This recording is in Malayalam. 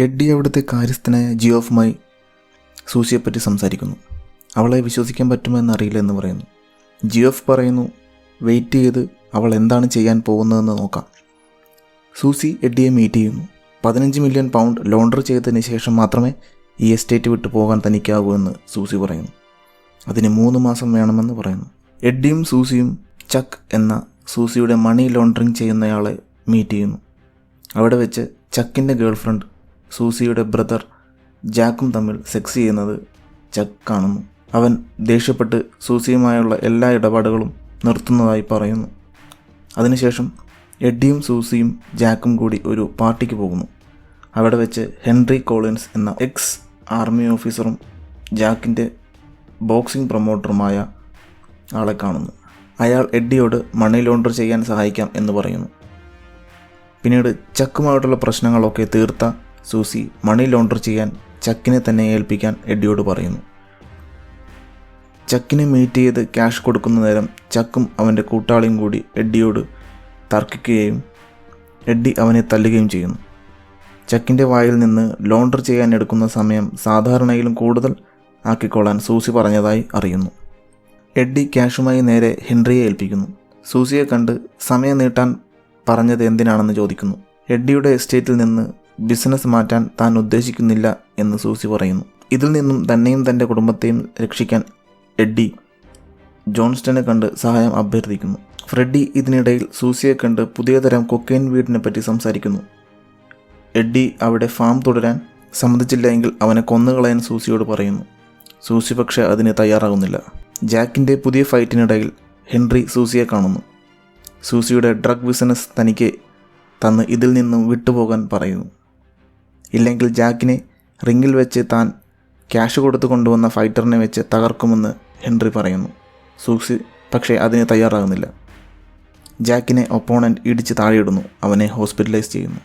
എഡ്ഡി അവിടുത്തെ കാര്യസ്ഥനായ ജിയോഫുമായി സൂസിയെപ്പറ്റി സംസാരിക്കുന്നു. അവളെ വിശ്വസിക്കാൻ പറ്റുമോ എന്നറിയില്ല എന്ന് പറയുന്നു. ജിയോഫ് പറയുന്നു വെയിറ്റ് ചെയ്ത് അവൾ എന്താണ് ചെയ്യാൻ പോകുന്നതെന്ന് നോക്കാം. സൂസി എഡ്ഡിയെ മീറ്റ് ചെയ്യുന്നു. പതിനഞ്ച് മില്യൺ പൗണ്ട് ലോണ്ടർ ചെയ്തതിന് ശേഷം മാത്രമേ ഈ എസ്റ്റേറ്റ് വിട്ടു പോകാൻ തനിക്കാവൂ എന്ന് സൂസി പറയുന്നു. അതിന് മൂന്ന് മാസം വേണമെന്ന് പറയുന്നു. എഡ്ഡിയും സൂസിയും ചക്ക് എന്ന സൂസിയുടെ മണി ലോണ്ടറിങ് ചെയ്യുന്നയാളെ മീറ്റ് ചെയ്യുന്നു. അവിടെ വെച്ച് ചക്കിന്റെ ഗേൾഫ്രണ്ട് സൂസിയുടെ ബ്രദർ ജാക്കും തമ്മിൽ സെക്സ് ചെയ്യുന്നത് ചക്ക് കാണുന്നു. അവൻ ദേഷ്യപ്പെട്ട് സൂസിയുമായുള്ള എല്ലാ ഇടപാടുകളും നിർത്തുന്നതായി പറയുന്നു. അതിനുശേഷം എഡ്ഡിയും സൂസിയും ജാക്കും കൂടി ഒരു പാർട്ടിക്ക് പോകുന്നു. അവിടെ വെച്ച് ഹെൻറി കോളിൻസ് എന്ന എക്സ് ആർമി ഓഫീസറും ജാക്കിന്റെ ബോക്സിംഗ് പ്രൊമോട്ടറുമായ ആളെ കാണുന്നു. അയാൾ എഡ്ഡിയോട് മണി ലോണ്ടർ ചെയ്യാൻ സഹായിക്കാം എന്ന് പറയുന്നു. പിന്നീട് ചക്കുമായിട്ടുള്ള പ്രശ്നങ്ങളൊക്കെ തീർത്ത സൂസി മണി ലോണ്ടർ ചെയ്യാൻ ചക്കിനെ തന്നെ ഏൽപ്പിക്കാൻ എഡ്ഡിയോട് പറയുന്നു. ചക്കിനെ മീറ്റ് ചെയ്ത് ക്യാഷ് കൊടുക്കുന്ന നേരം ചക്കും അവന്റെ കൂട്ടാളിയും കൂടി എഡ്ഡിയോട് തർക്കിക്കുകയും എഡ്ഡി അവനെ തല്ലുകയും ചെയ്യുന്നു. ചക്കിന്റെ വായിൽ നിന്ന് ലോണ്ടർ ചെയ്യാൻ എടുക്കുന്ന സമയം സാധാരണയിലും കൂടുതൽ ആക്കിക്കൊള്ളാൻ സൂസി പറഞ്ഞതായി അറിയുന്നു. എഡ്ഡി ക്യാഷുമായി നേരെ ഹെൻറിയെ ഏൽപ്പിക്കുന്നു. സൂസിയെ കണ്ട് സമയം നീട്ടാൻ പറഞ്ഞത് എന്തിനാണെന്ന് ചോദിക്കുന്നു. എഡ്ഡിയുടെ എസ്റ്റേറ്റിൽ നിന്ന് ബിസിനസ് മാറ്റാൻ താൻ ഉദ്ദേശിക്കുന്നില്ല എന്ന് സൂസി പറയുന്നു. ഇതിൽ നിന്നും തന്നെയും തന്റെ കുടുംബത്തെയും രക്ഷിക്കാൻ എഡ്ഡി ജോൺസ്റ്റനെ കണ്ട് സഹായം അഭ്യർത്ഥിക്കുന്നു. ഫ്രെഡി ഇതിനിടയിൽ സൂസിയെ കണ്ട് പുതിയ തരം കൊക്കെയിൻ വീടിനെ പറ്റി സംസാരിക്കുന്നു. എഡ്ഡി അവിടെ ഫാം തുടരാൻ സമ്മതിച്ചില്ല എങ്കിൽ അവനെ കൊന്നുകളയാൻ സൂസിയോട് പറയുന്നു. സൂസി പക്ഷെ അതിന് തയ്യാറാകുന്നില്ല. ജാക്കിന്റെ പുതിയ ഫൈറ്റിനിടയിൽ ഹെൻറി സൂസിയെ കാണുന്നു. സൂസിയുടെ ഡ്രഗ് ബിസിനസ് തനിക്ക് തന്ന് ഇതിൽ നിന്നും വിട്ടുപോകാൻ പറയുന്നു. ഇല്ലെങ്കിൽ ജാക്കിനെ റിങ്ങിൽ വെച്ച് താൻ ക്യാഷ് കൊടുത്തു കൊണ്ടുവന്ന ഫൈറ്ററിനെ വെച്ച് തകർക്കുമെന്ന് ഹെൻറി പറയുന്നു. സൂക്സി പക്ഷേ അതിന് തയ്യാറാകുന്നില്ല. ജാക്കിനെ ഒപ്പോണന്റ് ഇടിച്ച് താഴെയിടുന്നു. അവനെ ഹോസ്പിറ്റലൈസ് ചെയ്യുന്നു.